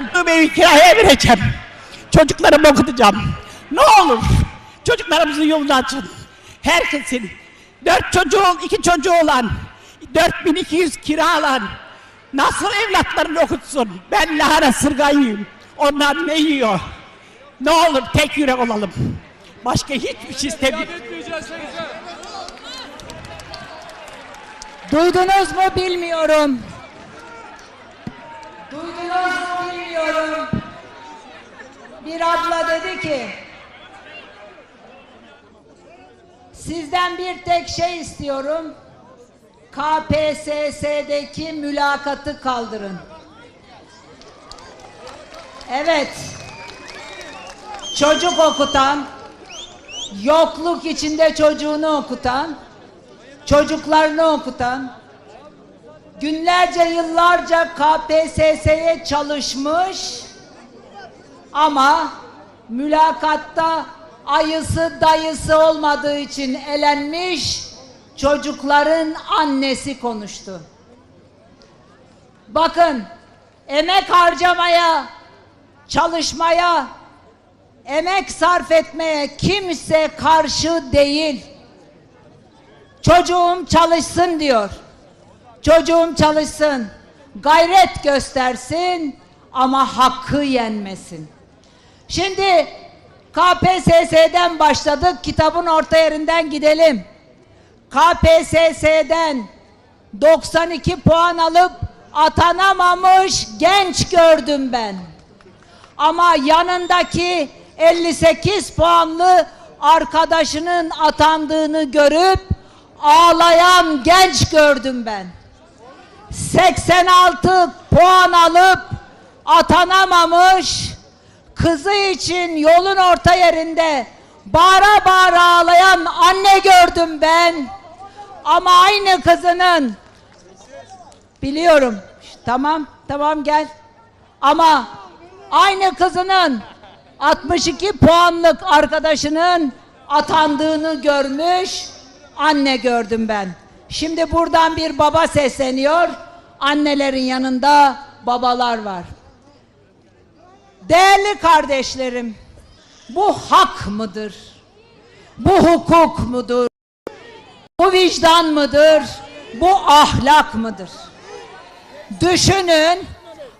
Evi kiraya vereceğim. Çocuklarımı okutacağım. Ne olur çocuklarımızın yolunu açın. Herkesin dört çocuğu, iki çocuğu olan, 4200 kira alan nasıl evlatlarını okutsun? Ben lahana sırgayıyım. Onlar ne yiyor? Ne olur tek yürek olalım. Başka hiçbir şey istemiyorum. Duydunuz mu bilmiyorum. Duydunuz mu bilmiyorum. Bir abla dedi ki Sizden bir tek şey istiyorum. KPSS'deki mülakatı kaldırın. Evet. Çocuk okutan, yokluk içinde çocuğunu okutan, çocuklarını okutan, günlerce yıllarca KPSS'ye çalışmış ama mülakatta ayısı dayısı olmadığı için elenmiş çocukların annesi konuştu. Bakın emek harcamaya, çalışmaya, emek sarf etmeye kimse karşı değil. Çocuğum çalışsın diyor. Çocuğum çalışsın. Gayret göstersin ama hakkı yenmesin. Şimdi KPSS'den başladık. Kitabın orta yerinden gidelim. KPSS'den 92 puan alıp atanamamış genç gördüm ben. Ama yanındaki 58 puanlı arkadaşının atandığını görüp ağlayan genç gördüm ben. 86 puan alıp atanamamış kızı için yolun orta yerinde bağıra bağıra ağlayan anne gördüm ben. Ama aynı kızının biliyorum tamam tamam gel ama aynı kızının 62 puanlık arkadaşının atandığını görmüş anne gördüm ben. Şimdi buradan bir baba sesleniyor. Annelerin yanında babalar var. Değerli kardeşlerim, bu hak mıdır? Bu hukuk mudur? Bu vicdan mıdır? Bu ahlak mıdır? Düşünün,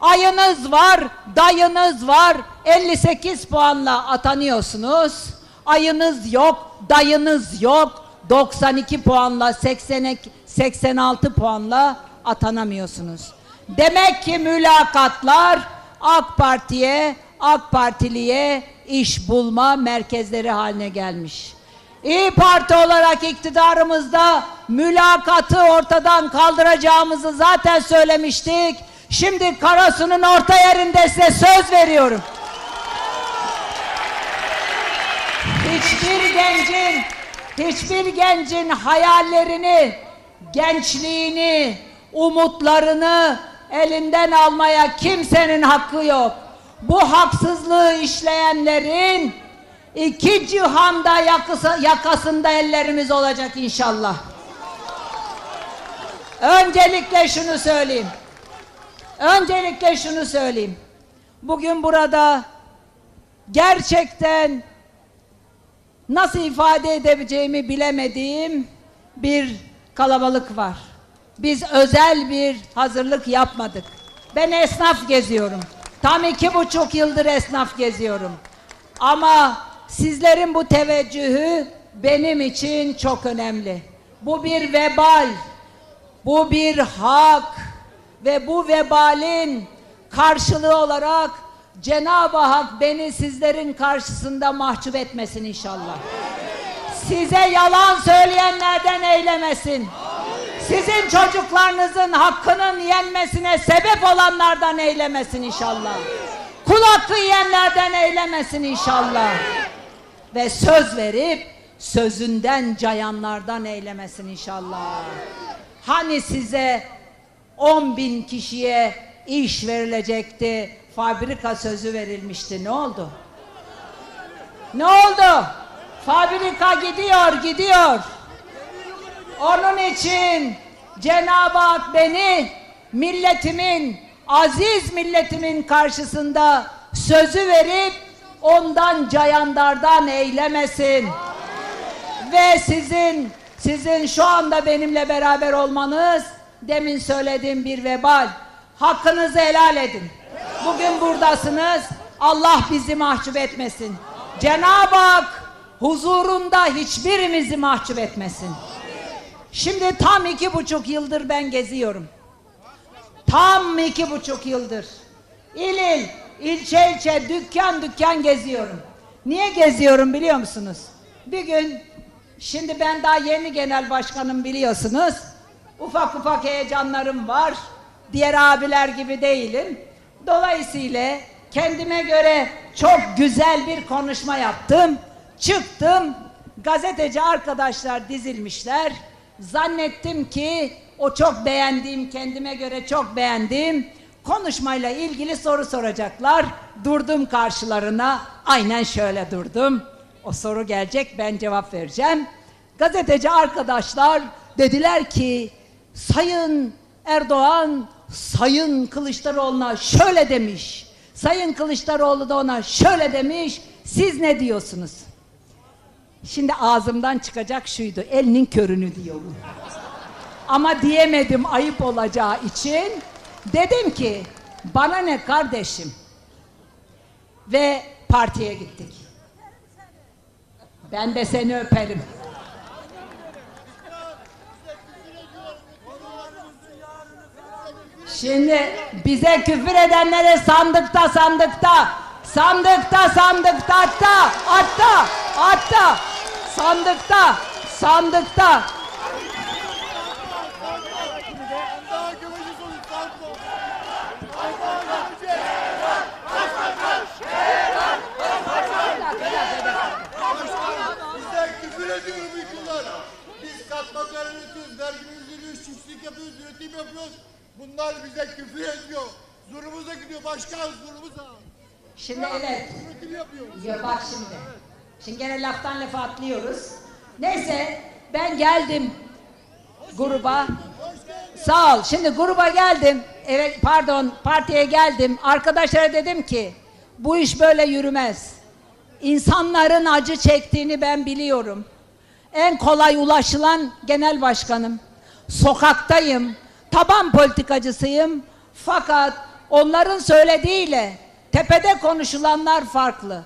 ayınız var, dayınız var, 58 puanla atanıyorsunuz. Ayınız yok, dayınız yok, 92 puanla, 80, 86 puanla atanamıyorsunuz. Demek ki mülakatlar AK Parti'ye, AK Partiliye iş bulma merkezleri haline gelmiş. İyi Parti olarak iktidarımızda mülakatı ortadan kaldıracağımızı zaten söylemiştik. Şimdi Karasu'nun orta yerinde size söz veriyorum. Hiçbir gencin, hiçbir gencin hayallerini, gençliğini, umutlarını elinden almaya kimsenin hakkı yok. Bu haksızlığı işleyenlerin iki cihanda yakısı, yakasında ellerimiz olacak inşallah. Öncelikle şunu söyleyeyim. Öncelikle şunu söyleyeyim. Bugün burada gerçekten nasıl ifade edebileceğimi bilemediğim bir kalabalık var. Biz özel bir hazırlık yapmadık. Ben esnaf geziyorum. Tam iki buçuk yıldır esnaf geziyorum. Ama sizlerin bu teveccühü benim için çok önemli. Bu bir vebal, bu bir hak ve bu vebalin karşılığı olarak Cenab-ı Hak beni sizlerin karşısında mahcup etmesin inşallah. Size yalan söyleyenlerden eylemesin. Sizin çocuklarınızın hakkının yenmesine sebep olanlardan eylemesin inşallah. Kul hakkı yiyenlerden eylemesin inşallah. Ve söz verip sözünden cayanlardan eylemesin inşallah. Hani size 10 bin kişiye iş verilecekti, fabrika sözü verilmişti. Ne oldu? Ne oldu? Fabrika gidiyor, gidiyor. Onun için Cenab-ı Hak beni milletimin aziz milletimin karşısında sözü verip ondan cayandardan eylemesin. Ve sizin sizin şu anda benimle beraber olmanız demin söylediğim bir vebal. Hakkınızı helal edin. Bugün buradasınız. Allah bizi mahcup etmesin. Cenab-ı Hak huzurunda hiçbirimizi mahcup etmesin. Şimdi tam iki buçuk yıldır ben geziyorum. Tam iki buçuk yıldır. İl il, ilçe ilçe, dükkan dükkan geziyorum. Niye geziyorum biliyor musunuz? Bir gün, şimdi ben daha yeni genel başkanım biliyorsunuz. Ufak ufak heyecanlarım var. Diğer abiler gibi değilim. Dolayısıyla kendime göre çok güzel bir konuşma yaptım. Çıktım, gazeteci arkadaşlar dizilmişler. Zannettim ki o çok beğendiğim, kendime göre çok beğendiğim konuşmayla ilgili soru soracaklar. Durdum karşılarına, aynen şöyle durdum. O soru gelecek, ben cevap vereceğim. Gazeteci arkadaşlar dediler ki, Sayın Erdoğan, Sayın Kılıçdaroğlu'na şöyle demiş. Sayın Kılıçdaroğlu da ona şöyle demiş. Siz ne diyorsunuz? Şimdi ağzımdan çıkacak şuydu. Elinin körünü diyorum. Ama diyemedim ayıp olacağı için. Dedim ki bana ne kardeşim? Ve partiye gittik. Ben de seni öperim. Şimdi bize küfür edenlere sandıkta sandıkta sandıkta sandıkta hatta hatta hatta sandıkta sandıkta. Biz katma değer üretiyoruz, vergimizi ödüyoruz, çiftçilik yapıyoruz, üretim yapıyoruz. Bunlar bize küfür ediyor. Zorumuza gidiyor, başka zorumuza. Şimdi evet Üretim yapıyoruz. Ya bak şimdi. Şimdi gene laftan lafa atlıyoruz. Neyse ben geldim gruba. Sağ ol. Şimdi gruba geldim. Evet pardon partiye geldim. Arkadaşlara dedim ki bu iş böyle yürümez. İnsanların acı çektiğini ben biliyorum. En kolay ulaşılan genel başkanım. Sokaktayım. Taban politikacısıyım. Fakat onların söylediğiyle tepede konuşulanlar farklı.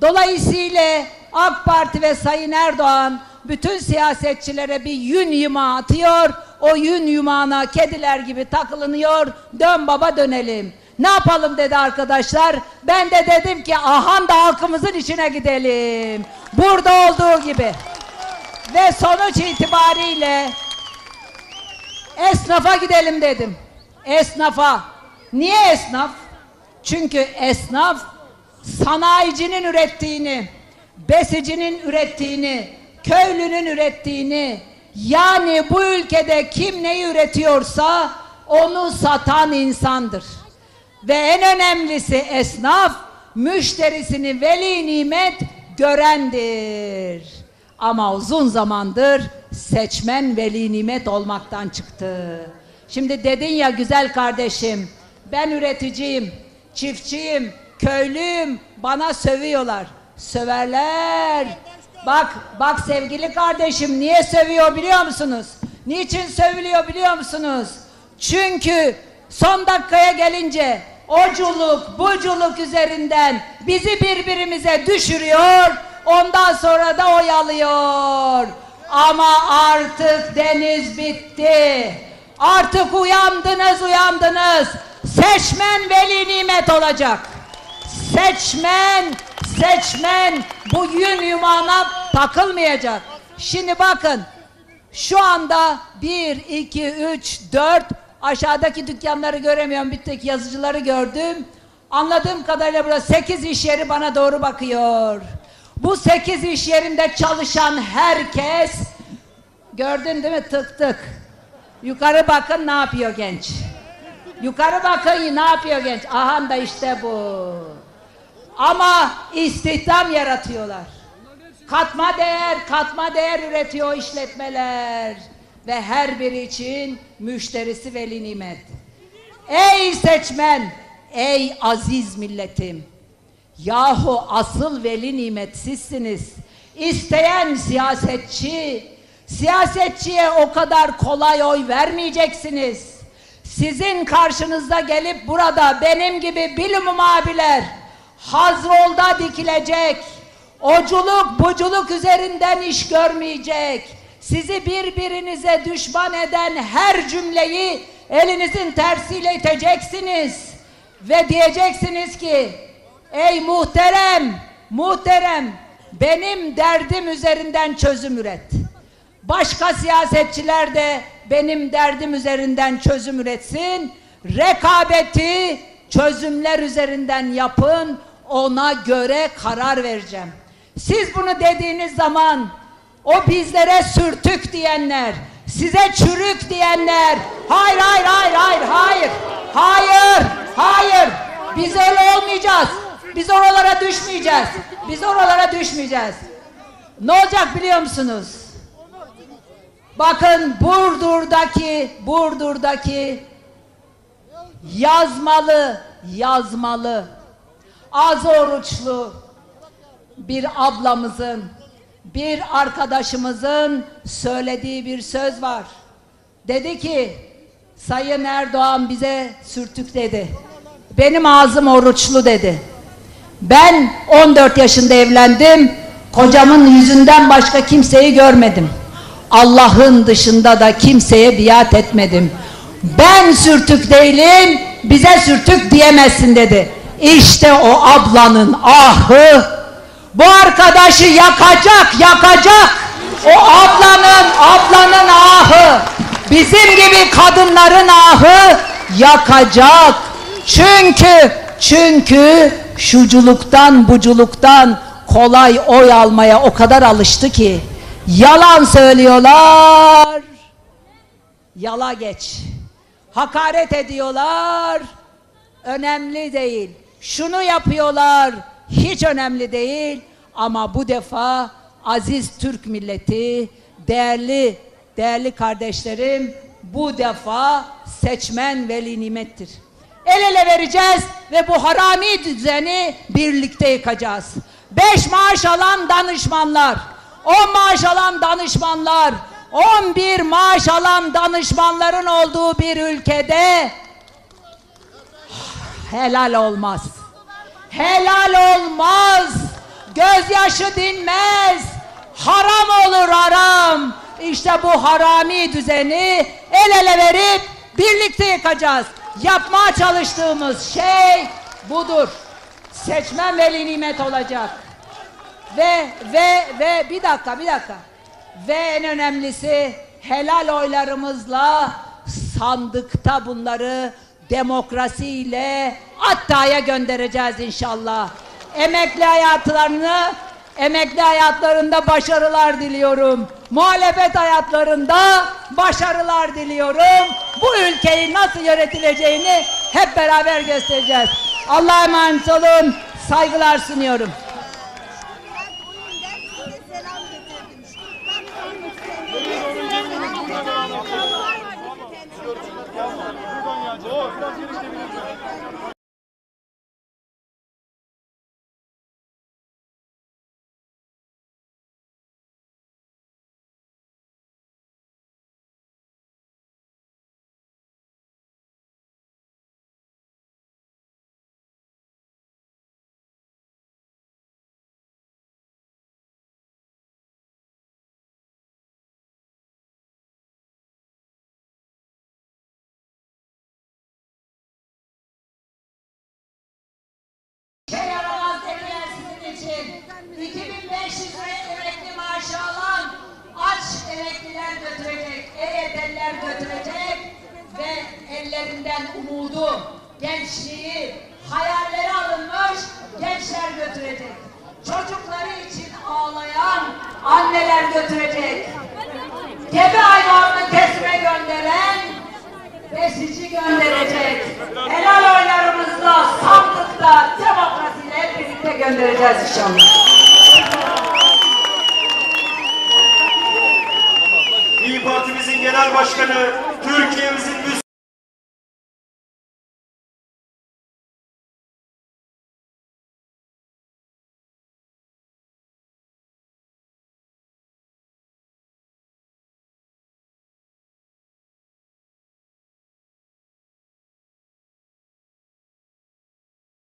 Dolayısıyla AK Parti ve Sayın Erdoğan bütün siyasetçilere bir yün yumağı atıyor. O yün yumağına kediler gibi takılınıyor. Dön baba dönelim. Ne yapalım dedi arkadaşlar. Ben de dedim ki ahan da halkımızın içine gidelim. Burada olduğu gibi. Ve sonuç itibariyle esnafa gidelim dedim. Esnafa. Niye esnaf? Çünkü esnaf sanayicinin ürettiğini, besicinin ürettiğini, köylünün ürettiğini, yani bu ülkede kim neyi üretiyorsa onu satan insandır. Ve en önemlisi esnaf, müşterisini veli nimet görendir. Ama uzun zamandır seçmen veli nimet olmaktan çıktı. Şimdi dedin ya güzel kardeşim, ben üreticiyim, çiftçiyim, köylüyüm, bana sövüyorlar. Söverler. Bak, bak sevgili kardeşim niye sövüyor biliyor musunuz? Niçin sövülüyor biliyor musunuz? Çünkü son dakikaya gelince oculuk, buculuk üzerinden bizi birbirimize düşürüyor. Ondan sonra da oyalıyor. Ama artık deniz bitti. Artık uyandınız, uyandınız. Seçmen veli nimet olacak. Seçmen, seçmen bu yün yumağına takılmayacak. Şimdi bakın, şu anda 1, 2, 3, 4 aşağıdaki dükkanları göremiyorum. Bir tek yazıcıları gördüm. Anladığım kadarıyla burada 8 iş yeri bana doğru bakıyor. Bu 8 iş yerinde çalışan herkes gördün değil mi tık tık. Yukarı bakın ne yapıyor genç. Yukarı bakın ne yapıyor genç. Aha da işte bu. Ama istihdam yaratıyorlar. Katma değer, katma değer üretiyor işletmeler. Ve her biri için müşterisi veli nimet. Ey seçmen, ey aziz milletim. Yahu asıl veli nimet sizsiniz. İsteyen siyasetçi, siyasetçiye o kadar kolay oy vermeyeceksiniz. Sizin karşınızda gelip burada benim gibi bilim abiler Hazrol'da dikilecek. Oculuk buculuk üzerinden iş görmeyecek. Sizi birbirinize düşman eden her cümleyi elinizin tersiyle iteceksiniz. Ve diyeceksiniz ki ey muhterem, muhterem benim derdim üzerinden çözüm üret. Başka siyasetçiler de benim derdim üzerinden çözüm üretsin. Rekabeti çözümler üzerinden yapın. Ona göre karar vereceğim. Siz bunu dediğiniz zaman o bizlere sürtük diyenler, size çürük diyenler, hayır hayır hayır hayır hayır, hayır, hayır, biz öyle olmayacağız. Biz oralara düşmeyeceğiz. Biz oralara düşmeyeceğiz. Ne olacak biliyor musunuz? Bakın Burdur'daki, Burdur'daki yazmalı, yazmalı, az oruçlu bir ablamızın, bir arkadaşımızın söylediği bir söz var. Dedi ki, Sayın Erdoğan bize sürtük dedi. Benim ağzım oruçlu dedi. Ben 14 yaşında evlendim. Kocamın yüzünden başka kimseyi görmedim. Allah'ın dışında da kimseye biat etmedim. Ben sürtük değilim, bize sürtük diyemezsin dedi. İşte o ablanın ahı. Bu arkadaşı yakacak, yakacak. O ablanın, ablanın ahı. Bizim gibi kadınların ahı yakacak. Çünkü, çünkü şuculuktan, buculuktan kolay oy almaya o kadar alıştı ki yalan söylüyorlar. Yala geç. Hakaret ediyorlar. Önemli değil. Şunu yapıyorlar. Hiç önemli değil. Ama bu defa aziz Türk milleti, değerli değerli kardeşlerim, bu defa seçmen veli nimettir. El ele vereceğiz ve bu harami düzeni birlikte yıkacağız. Beş maaş alan danışmanlar, on maaş alan danışmanlar, on bir maaş alan danışmanların olduğu bir ülkede helal olmaz. Helal olmaz. Gözyaşı dinmez. Haram olur haram. İşte bu harami düzeni el ele verip birlikte yıkacağız. Yapmaya çalıştığımız şey budur. Seçmen veli nimet olacak. Ve ve ve bir dakika bir dakika. Ve en önemlisi helal oylarımızla sandıkta bunları demokrasiyle Atta'ya göndereceğiz inşallah. Emekli hayatlarını emekli hayatlarında başarılar diliyorum. Muhalefet hayatlarında başarılar diliyorum. Bu ülkeyi nasıl yönetileceğini hep beraber göstereceğiz. Allah'a emanet olun. Saygılar sunuyorum. 2500 lira emekli maaşı alan aç emekliler götürecek, EYT'liler götürecek ve ellerinden umudu, gençliği, hayalleri alınmış gençler götürecek. Çocukları için ağlayan anneler götürecek. Gebe hayvanını kesime gönderen besici gönderecek. Helal oylarımızla, sandıkta, demokrasiyle hep birlikte göndereceğiz inşallah. Genel Başkanı, Türkiye'mizin